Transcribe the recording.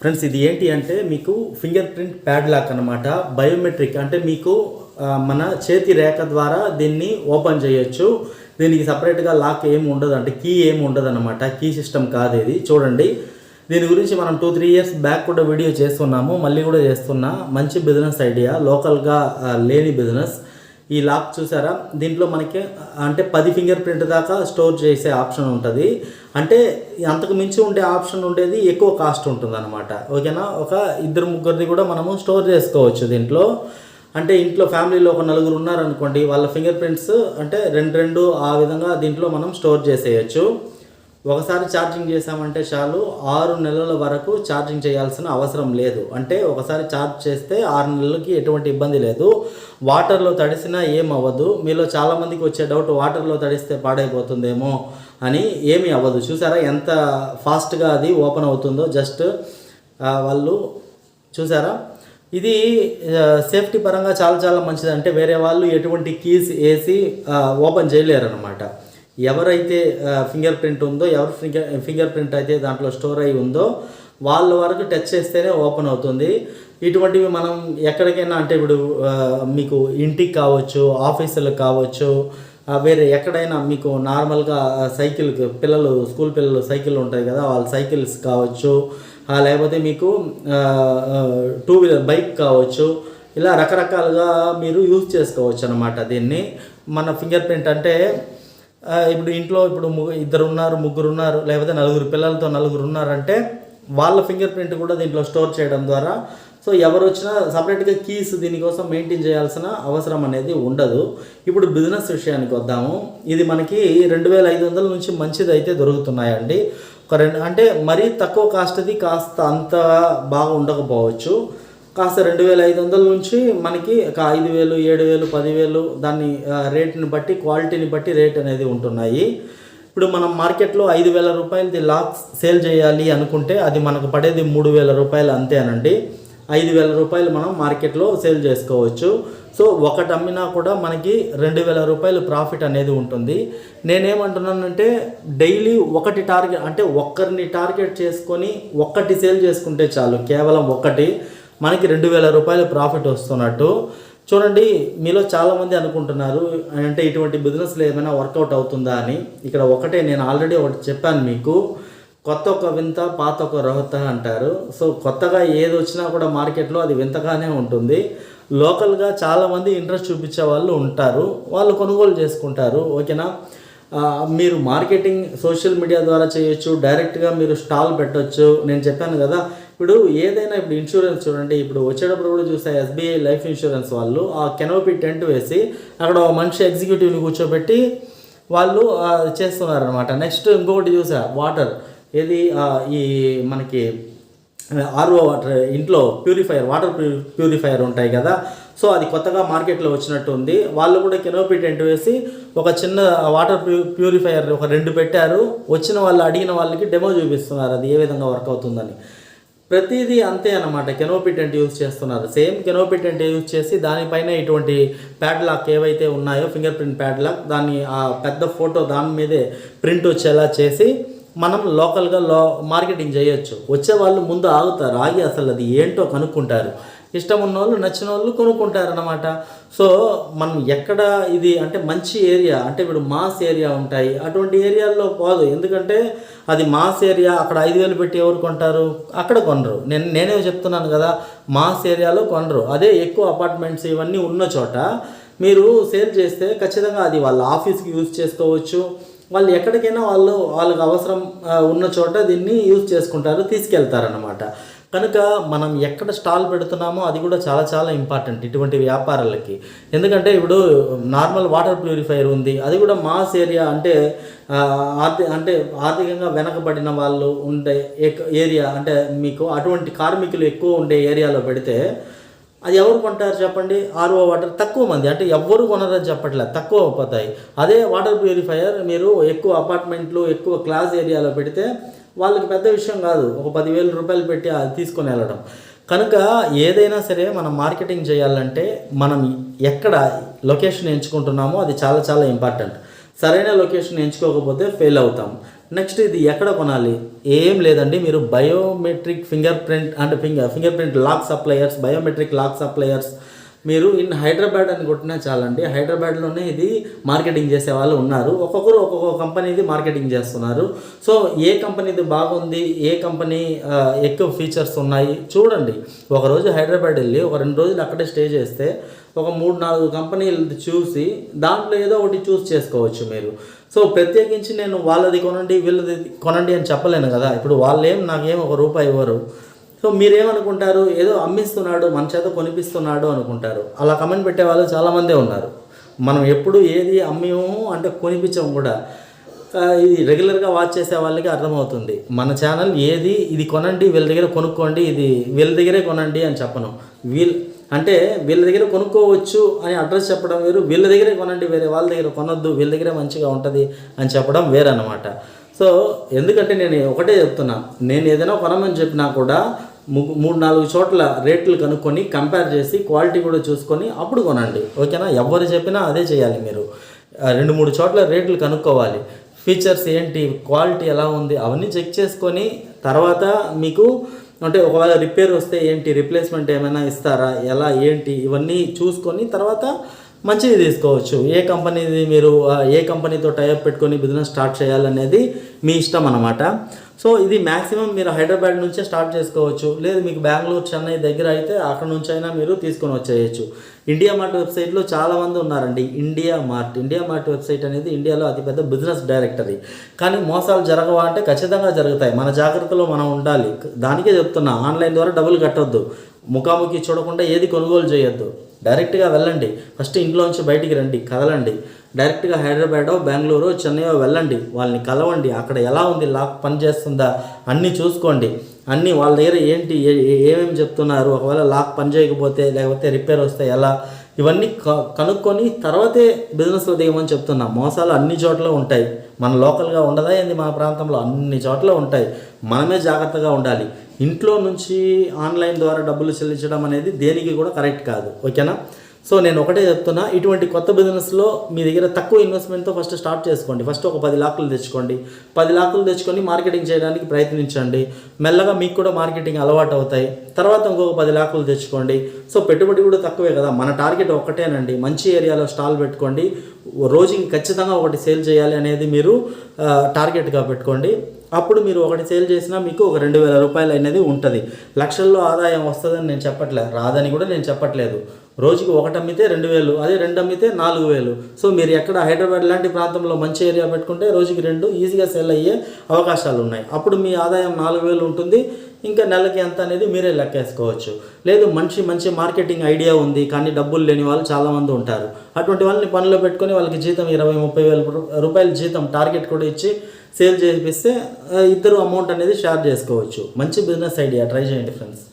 Friends ఇది ఏంటి అంటే మీకు ఫింగర్ ప్రింట్ ప్యాడ్ లాక్ అనమాట బయోమెట్రిక్ అంటే మీకు మన చేతి రేఖ ద్వారా దీన్ని ఓపెన్ చేయొచ్చు. దీనికి సపరేట్గా లాక్ ఏమి ఉండదు అంటే కీ ఏమి ఉండదు అనమాట కీ సిస్టమ్ కాదు ఇది. చూడండి. దీని గురించి మనం టూ త్రీ ఇయర్స్ బ్యాక్ కూడా వీడియో చేస్తున్నాము. మళ్ళీ కూడా చేస్తున్నా. మంచి బిజినెస్ ఐడియా లోకల్గా లేని బిజినెస్ ఈ లాక్ చూసారా? దీంట్లో మనకి అంటే పది ఫింగర్ ప్రింట్ దాకా స్టోర్ చేసే ఆప్షన్ ఉంటుంది. అంటే అంతకు మించి ఉండే ఆప్షన్ ఉండేది ఎక్కువ కాస్ట్ ఉంటుంది అనమాట ఓకేనా? ఒక ఇద్దరు ముగ్గురిది కూడా మనము స్టోర్ చేసుకోవచ్చు దీంట్లో. అంటే ఇంట్లో ఫ్యామిలీలో ఒక నలుగురు ఉన్నారనుకోండి వాళ్ళ ఫింగర్ ప్రింట్స్ అంటే రెండు రెండు ఆ విధంగా దీంట్లో మనం స్టోర్ చేసేయచ్చు. ఒకసారి ఛార్జింగ్ చేసామంటే చాలు ఆరు నెలల వరకు ఛార్జింగ్ చేయాల్సిన అవసరం లేదు. అంటే ఒకసారి ఛార్జ్ చేస్తే ఆరు నెలలకి ఎటువంటి ఇబ్బంది లేదు. వాటర్లో తడిసినా ఏం అవ్వదు మీలో చాలామందికి వచ్చే డౌట్ వాటర్లో తడిస్తే పాడైపోతుందేమో అని ఏమీ అవ్వదు. చూసారా ఎంత ఫాస్ట్గా అది ఓపెన్ అవుతుందో జస్ట్ వాళ్ళు చూసారా? ఇది సేఫ్టీ పరంగా చాలా చాలా మంచిది. అంటే వేరే వాళ్ళు ఎటువంటి కీస్ వేసి ఓపెన్ చేయలేరు అనమాట ఎవరైతే ఫింగర్ ప్రింట్ ఉందో ఎవరు ఫింగర్ ఫింగర్ ప్రింట్ అయితే దాంట్లో స్టోర్ అయి ఉందో వాళ్ళ వరకు టచ్ చేస్తేనే ఓపెన్ అవుతుంది. ఇటువంటివి మనం ఎక్కడికైనా అంటే ఇప్పుడు మీకు ఇంటికి కావచ్చు ఆఫీసులకు కావచ్చు వేరే ఎక్కడైనా మీకు నార్మల్గా సైకిల్ పిల్లలు స్కూల్ పిల్లలు సైకిల్ ఉంటాయి కదా వాళ్ళ సైకిల్స్ కావచ్చు లేకపోతే మీకు టూ వీలర్ బైక్ కావచ్చు ఇలా రకరకాలుగా మీరు యూజ్ చేసుకోవచ్చు అనమాట దీన్ని. మన ఫింగర్ ప్రింట్ అంటే ఇప్పుడు ఇంట్లో ఇప్పుడు ము ఇద్దరు ఉన్నారు ముగ్గురు ఉన్నారు లేకపోతే నలుగురు పిల్లలతో నలుగురు ఉన్నారంటే వాళ్ళ ఫింగర్ ప్రింట్ కూడా దీంట్లో స్టోర్ చేయడం ద్వారా. సో ఎవరు వచ్చినా సపరేట్గా కీస్ దీనికోసం మెయింటైన్ చేయాల్సిన అవసరం అనేది ఉండదు. ఇప్పుడు బిజినెస్ విషయానికి వద్దాము. ఇది మనకి రెండు వేల ఐదు వందల నుంచి మంచిది అయితే దొరుకుతున్నాయండి. ఒక రెండు అంటే మరీ తక్కువ కాస్ట్ది కాస్త అంత బాగా ఉండకపోవచ్చు కాస్త రెండు వేల ఐదు వందల నుంచి మనకి ఒక ఐదు వేలు ఏడు వేలు పదివేలు దాన్ని రేట్ని రేటుని బట్టి క్వాలిటీని బట్టి రేట్ అనేది ఉంటున్నాయి. ఇప్పుడు మనం మార్కెట్లో ఐదు వేల రూపాయలది లాక్స్ సేల్ చేయాలి అనుకుంటే అది మనకు పడేది మూడు వేల రూపాయలు అంతేనండి ఐదు వేల రూపాయలు మనం మార్కెట్లో సేల్ చేసుకోవచ్చు. సో ఒకటి అమ్మినా కూడా మనకి రెండు వేల రూపాయలు ప్రాఫిట్ అనేది ఉంటుంది. నేనేమంటున్నానంటే డైలీ ఒకటి టార్గెట్ అంటే ఒక్కరిని టార్గెట్ చేసుకొని ఒక్కటి సేల్ చేసుకుంటే చాలు. కేవలం ఒక్కటి మనకి రెండు వేల రూపాయలు ప్రాఫిట్ వస్తున్నట్టు. చూడండి మీలో చాలామంది అనుకుంటున్నారు అంటే ఇటువంటి బిజినెస్లో ఏమైనా వర్కౌట్ అవుతుందా అని. ఇక్కడ ఒకటే నేను ఆల్రెడీ ఒకటి చెప్పాను మీకు. కొత్త ఒక వింత పాత ఒక రహత అంటారు. సో కొత్తగా ఏది వచ్చినా కూడా మార్కెట్లో అది వింతగానే ఉంటుంది. లోకల్గా చాలామంది ఇంట్రెస్ట్ చూపించే వాళ్ళు ఉంటారు. వాళ్ళు కొనుగోలు చేసుకుంటారు. ఓకేనా? మీరు మార్కెటింగ్ సోషల్ మీడియా ద్వారా చేయొచ్చు. డైరెక్ట్గా మీరు స్టాల్ పెట్టొచ్చు. నేను చెప్పాను కదా ఇప్పుడు ఏదైనా ఇప్పుడు ఇన్సూరెన్స్ చూడండి ఇప్పుడు వచ్చేటప్పుడు కూడా చూస్తే ఎస్బీఐ లైఫ్ ఇన్సూరెన్స్ వాళ్ళు ఆ కెనోపీ టెంట్ వేసి అక్కడ ఒక మనిషి ఎగ్జిక్యూటివ్ని కూర్చోబెట్టి వాళ్ళు చేస్తున్నారనమాట నెక్స్ట్ ఇంకొకటి చూసా వాటర్ ఏది ఈ మనకి ఆర్ఓ వాటర్ ఇంట్లో ప్యూరిఫైయర్ వాటర్ ప్యూరిఫైయర్ ఉంటాయి కదా. సో అది కొత్తగా మార్కెట్లో వచ్చినట్టు ఉంది. వాళ్ళు కూడా కెనోపీ టెంట్ వేసి ఒక చిన్న వాటర్ ప్యూరిఫైయర్ ఒక రెండు పెట్టారు. వచ్చిన వాళ్ళు అడిగిన వాళ్ళకి డెమో చూపిస్తున్నారు అది ఏ విధంగా వర్క్ అవుతుందని. ప్రతిదీ అంతే అనమాట కెనోపీ టెంట్ యూజ్ చేస్తున్నారు. సేమ్ కెనోపీ టెంట్ యూజ్ చేసి దానిపైన ఇటువంటి ప్యాడ్లాక్ ఏవైతే ఉన్నాయో ఫింగర్ ప్రింట్ ప్యాడ్లాక్ దాన్ని ఆ పెద్ద ఫోటో దాని మీదే ప్రింట్ వచ్చేలా చేసి మనం లోకల్గా లో మార్కెటింగ్ చేయొచ్చు. వచ్చే వాళ్ళు ముందు ఆగుతారు. ఆగి అసలు అది ఏంటో కనుక్కుంటారు. ఇష్టం ఉన్న వాళ్ళు నచ్చిన వాళ్ళు కొనుక్కుంటారనమాట సో మనం ఎక్కడ ఇది అంటే మంచి ఏరియా అంటే ఇప్పుడు మాస్ ఏరియా ఉంటాయి. అటువంటి ఏరియాల్లో పోదు. ఎందుకంటే అది మాస్ ఏరియా అక్కడ ఐదు వేలు పెట్టి ఎవరు కొంటారు? అక్కడ కొనరు. నేను నేనే చెప్తున్నాను కదా మాస్ ఏరియాలో కొనరు. అదే ఎక్కువ అపార్ట్మెంట్స్ ఇవన్నీ ఉన్న చోట మీరు సేల్ చేస్తే ఖచ్చితంగా అది వాళ్ళ ఆఫీస్కి యూజ్ చేసుకోవచ్చు. వాళ్ళు ఎక్కడికైనా వాళ్ళు వాళ్ళకి అవసరం ఉన్న చోట దీన్ని యూజ్ చేసుకుంటారు తీసుకెళ్తారనమాట కనుక మనం ఎక్కడ స్టాల్ పెడుతున్నామో అది కూడా చాలా చాలా ఇంపార్టెంట్ ఇటువంటి వ్యాపారాలకి. ఎందుకంటే ఇప్పుడు నార్మల్ వాటర్ ప్యూరిఫైయర్ ఉంది అది కూడా మాస్ ఏరియా అంటే ఆర్థిక ఆర్థి అంటే ఆర్థికంగా వెనకబడిన వాళ్ళు ఉండే ఏరియా అంటే మీకు అటువంటి కార్మికులు ఎక్కువ ఉండే ఏరియాలో పెడితే అది ఎవరు కొంటారు చెప్పండి? ఆర్ఓ వాటర్ తక్కువ మంది. అంటే ఎవ్వరు కొనరని చెప్పట్లేదు తక్కువ పోతాయి అదే వాటర్ ప్యూరిఫైయర్ మీరు ఎక్కువ అపార్ట్మెంట్లు ఎక్కువ క్లాస్ ఏరియాలో పెడితే వాళ్ళకి పెద్ద విషయం కాదు. ఒక పదివేల రూపాయలు పెట్టి అది తీసుకొని వెళ్ళడం. కనుక ఏదైనా సరే మనం మార్కెటింగ్ చేయాలంటే మనం ఎక్కడ లొకేషన్ ఎంచుకుంటున్నామో అది చాలా చాలా ఇంపార్టెంట్. సరైన లొకేషన్ ఎంచుకోకపోతే ఫెయిల్ అవుతాం. నెక్స్ట్ ఇది ఎక్కడ కొనాలి? ఏం లేదండి. మీరు బయోమెట్రిక్ ఫింగర్ ప్రింట్ అంటే finger finger print lock suppliers biometric lock suppliers మీరు ఇన్ హైదరాబాద్ అని కొట్టినా చాలండి. హైదరాబాద్లోనే ఇది మార్కెటింగ్ చేసే వాళ్ళు ఉన్నారు. ఒక్కొక్కరు ఒక్కొక్క కంపెనీది మార్కెటింగ్ చేస్తున్నారు. సో ఏ కంపెనీది బాగుంది? ఏ కంపెనీ ఎక్కువ ఫీచర్స్ ఉన్నాయి? చూడండి. ఒకరోజు హైదరాబాద్ వెళ్ళి ఒక రెండు రోజులు అక్కడే స్టే చేస్తే ఒక మూడు నాలుగు కంపెనీలు చూసి దాంట్లో ఏదో ఒకటి చూస్ చేసుకోవచ్చు మీరు. సో ప్రత్యేకించి నేను వాళ్ళది కొనండి వీళ్ళది కొనండి అని చెప్పలేను కదా. ఇప్పుడు వాళ్ళేం నాకేం ఒక రూపాయి ఇవ్వరు. సో మీరేమనుకుంటారు? ఏదో అమ్మిస్తున్నాడు మన చేత కొనిపిస్తున్నాడు అనుకుంటారు. అలా కమెంట్ పెట్టే వాళ్ళు చాలామందే ఉన్నారు. మనం ఎప్పుడు ఏది అమ్మేమో అంటే కొనిపించాము కూడా. ఇది రెగ్యులర్గా వాచ్ చేసే వాళ్ళకి అర్థమవుతుంది. మన ఛానల్ ఏది ఇది కొనండి వీళ్ళ దగ్గర కొనుక్కోండి ఇది వీళ్ళ దగ్గరే కొనండి అని చెప్పను. వీళ్ళ అంటే వీళ్ళ దగ్గర కొనుక్కోవచ్చు అని అడ్రస్ చెప్పడం వేరు వీళ్ళ దగ్గరే కొనండి వేరే వాళ్ళ దగ్గర కొనొద్దు వీళ్ళ దగ్గరే మంచిగా ఉంటుంది అని చెప్పడం వేరనమాట సో ఎందుకంటే నేను ఒకటే చెప్తున్నా నేను ఏదైనా కొనమని చెప్పినా కూడా మూడు నాలుగు చోట్ల రేట్లు కనుక్కొని కంపేర్ చేసి క్వాలిటీ కూడా చూసుకొని అప్పుడు కొనండి. ఓకేనా? ఎవరు చెప్పినా అదే చేయాలి మీరు. రెండు మూడు చోట్ల రేట్లు కనుక్కోవాలి. ఫీచర్స్ ఏంటి? క్వాలిటీ ఎలా ఉంది? అవన్నీ చెక్ చేసుకొని తర్వాత మీకు అంటే ఒకవేళ రిపేర్ వస్తే ఏంటి? రిప్లేస్మెంట్ ఏమైనా ఇస్తారా? ఎలా? ఏంటి? ఇవన్నీ చూసుకొని తర్వాత మంచిది తీసుకోవచ్చు. ఏ కంపెనీది మీరు ఏ కంపెనీతో టైప్ పెట్టుకొని బిజినెస్ స్టార్ట్ చేయాలనేది మీ ఇష్టం అనమాట సో ఇది మ్యాక్సిమం మీరు హైదరాబాద్ నుంచే స్టార్ట్ చేసుకోవచ్చు. లేదు మీకు బెంగళూరు చెన్నై దగ్గర అయితే అక్కడ నుంచి అయినా మీరు తీసుకొని వచ్చేయచ్చు. ఇండియా మార్ట్ వెబ్సైట్లో చాలామంది ఉన్నారండి. India mart. India mart website అనేది ఇండియాలో అతిపెద్ద బిజినెస్ డైరెక్టరీ. కానీ మోసాలు జరగవా అంటే ఖచ్చితంగా జరుగుతాయి. మన జాగ్రత్తలో మనం ఉండాలి. దానికే చెప్తున్నా. ఆన్లైన్ ద్వారా డబ్బులు కట్టొద్దు. ముఖాముఖి చూడకుండా ఏది కొనుగోలు చేయొద్దు. డైరెక్ట్గా వెళ్ళండి. ఫస్ట్ ఇంట్లోంచి బయటికి రండి. కదలండి. డైరెక్ట్గా హైదరాబాదో బెంగళూరు చెన్నైయో వెళ్ళండి. వాళ్ళని కలవండి. అక్కడ ఎలా ఉంది లాక్ పని చేస్తుందా అన్నీ చూసుకోండి. అన్నీ వాళ్ళ దగ్గర ఏంటి ఏ- ఏమేమి చెప్తున్నారు? ఒకవేళ లాక్ పని చేయకపోతే లేకపోతే రిపేర్ వస్తే ఎలా? ఇవన్నీ క- కనుక్కొని తర్వాతే బిజినెస్లో దిగమని చెప్తున్నా. మోసాలు అన్ని చోట్ల ఉంటాయి. మన లోకల్గా ఉండదా ఏంది మన ప్రాంతంలో? అన్ని చోట్ల ఉంటాయి. మనమే జాగ్రత్తగా ఉండాలి. ఇంట్లో నుంచి ఆన్లైన్ ద్వారా డబ్బులు చెల్లించడం అనేది దేనికి కూడా కరెక్ట్ కాదు. ఓకేనా? సో నేను ఒకటే చెప్తున్నా ఇటువంటి కొత్త బిజినెస్లో మీ దగ్గర తక్కువ ఇన్వెస్ట్మెంట్తో ఫస్ట్ స్టార్ట్ చేసుకోండి. ఫస్ట్ ఒక పది లాకులు తెచ్చుకోండి. పది లాకులు తెచ్చుకొని మార్కెటింగ్ చేయడానికి ప్రయత్నించండి. మెల్లగా మీకు కూడా మార్కెటింగ్ అలవాటు అవుతాయి. తర్వాత ఇంకొక పది లాకులు తెచ్చుకోండి. సో పెట్టుబడి కూడా తక్కువే కదా. మన టార్గెట్ ఒక్కటేనండి. మంచి ఏరియాలో స్టాల్ పెట్టుకోండి. రోజుకి ఖచ్చితంగా ఒకటి సేల్ చేయాలి అనేది మీరు టార్గెట్గా పెట్టుకోండి. అప్పుడు మీరు ఒకటి సేల్ చేసినా మీకు ఒక రెండు వేల రూపాయలు అనేది ఉంటుంది. లక్షల్లో ఆదాయం వస్తుందని నేను చెప్పట్లేదు రాదని కూడా నేను చెప్పట్లేదు. రోజుకి ఒకటి అమ్మితే రెండు వేలు అదే రెండు అమ్మితే నాలుగు వేలు. సో మీరు ఎక్కడ హైదరాబాద్ లాంటి ప్రాంతంలో మంచి ఏరియా పెట్టుకుంటే రోజుకి రెండు ఈజీగా సేల్ అయ్యే అవకాశాలు ఉన్నాయి. అప్పుడు మీ ఆదాయం నాలుగు వేలు ఉంటుంది. ఇంకా నెలకి ఎంత అనేది మీరే లెక్కేసుకోవచ్చు. లేదు మంచి మంచి మార్కెటింగ్ ఐడియా ఉంది కానీ డబ్బులు లేని వాళ్ళు చాలామంది ఉంటారు. అటువంటి వాళ్ళని పనిలో పెట్టుకొని వాళ్ళకి జీతం ఇరవై ముప్పై వేల రూపాయల జీతం టార్గెట్ కూడా ఇచ్చి సేల్ చేపిస్తే ఇద్దరు అమౌంట్ అనేది షేర్ చేసుకోవచ్చు. మంచి బిజినెస్ ఐడియా. ట్రై చేయండి ఫ్రెండ్స్.